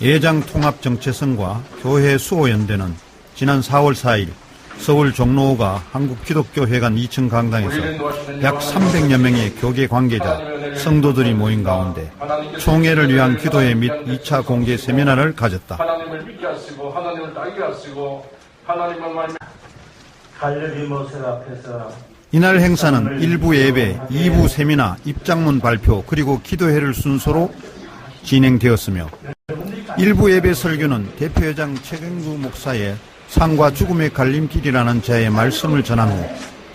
예장 통합 정체성과 교회 수호연대는 지난 4월 4일 서울 종로가 한국기독교회관 2층 강당에서 약 300여 명의 교계 관계자, 성도들이 모인 가운데 총회를 위한 기도회 및 2차 공개 세미나를 가졌다. 이날 행사는 1부 예배, 2부 세미나, 입장문 발표, 그리고 기도회를 순서로 진행되었으며 1부 예배 설교는 대표회장 최경구 목사의 상과 죽음의 갈림길이라는 자의 말씀을 전한 후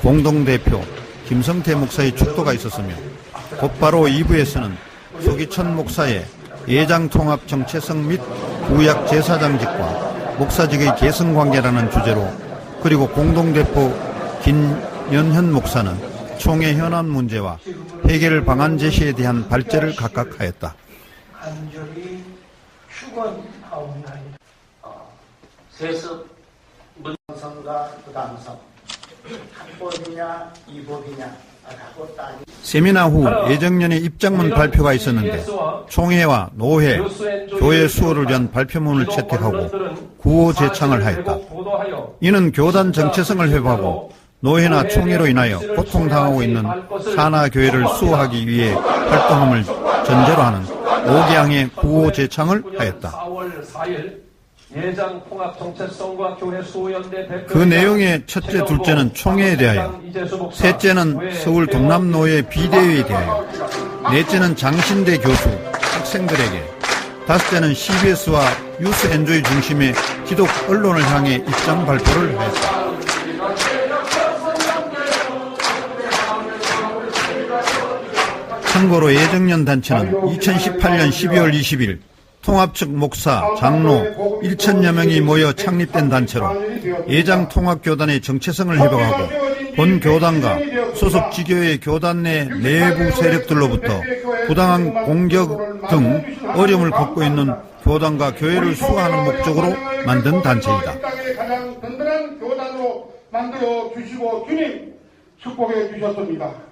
공동대표 김성태 목사의 축도가 있었으며 곧바로 2부에서는 소기천 목사의 예장 통합 정체성 및 구약 제사장직과 목사직의 계승 관계라는 주제로 그리고 공동대표 김연현 목사는 총회 현안 문제와 해결 방안 제시에 대한 발제를 각각 하였다. 간절히 축원하옵나이다. 어, 세습 문성과 부담성 합법이냐 이법이냐 라고 따지 세미나 후 예정년의 입장문 발표가 있었는데 총회와 노회, 교회 수호를 위한 발표문을 채택하고 구호 제창을 하였다. 이는 교단 정체성을 회복하고 노회나 총회로 인하여 고통당하고 있는 산하 교회를 수호하기 위해 활동함을 전제로 하는 5개항의 구호 제창을 하였다. 4월 4일 예장 통합 정체성과 교회 수호연대 대표 그 내용의 첫째, 둘째는 총회에 대하여, 셋째는 서울 동남노회 비대위에 대하여, 넷째는 장신대 교수, 학생들에게, 다섯째는 CBS와 유스 엔조이 중심의 기독 언론을 향해 입장 발표를 하였다. 참고로 예정년 단체는 2018년 12월 20일 통합 측 목사, 장로 1천여 명이 모여 창립된 단체로 예장 통합교단의 정체성을 회복하고 본 교단과 소속 지교의 교단 내 내부 세력들로부터 부당한 공격 등 어려움을 겪고 있는 교단과 교회를 수호하는 목적으로 만든 단체이다. 만들어 주시고 주님 축복해 주셨습니다.